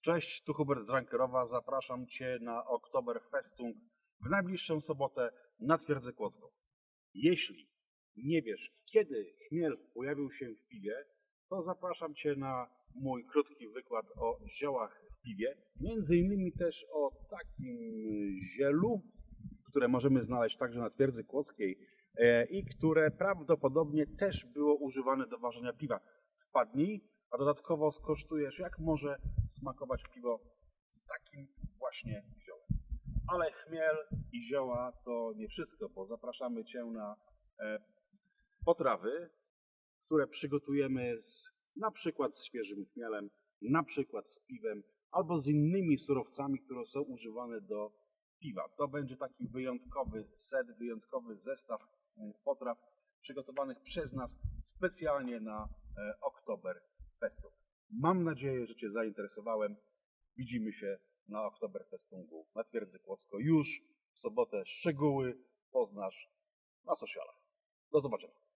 Cześć, tu Hubert z Rankerowa. Zapraszam Cię na Oktoberfestung w najbliższą sobotę na Twierdzę Kłodzką. Jeśli nie wiesz, kiedy chmiel pojawił się w piwie, to zapraszam Cię na mój krótki wykład o ziołach w piwie. Między innymi też o takim zielu, które możemy znaleźć także na Twierdzy Kłodzkiej e, i które prawdopodobnie też było używane do ważenia piwa. Wpadnij, a dodatkowo skosztujesz, jak może smakować piwo z takim właśnie ziołem. Ale chmiel i zioła to nie wszystko, bo zapraszamy Cię na e, potrawy, które przygotujemy z, na przykład z świeżym chmielem, na przykład z piwem albo z innymi surowcami, które są używane do piwa. To będzie taki wyjątkowy set, wyjątkowy zestaw e, potraw przygotowanych przez nas specjalnie na e, Oktoberfestu. Mam nadzieję, że Cię zainteresowałem. Widzimy się na Oktoberfestungu na Twierdzy Kłodzko już w sobotę. Szczegóły poznasz na socialach. Do zobaczenia.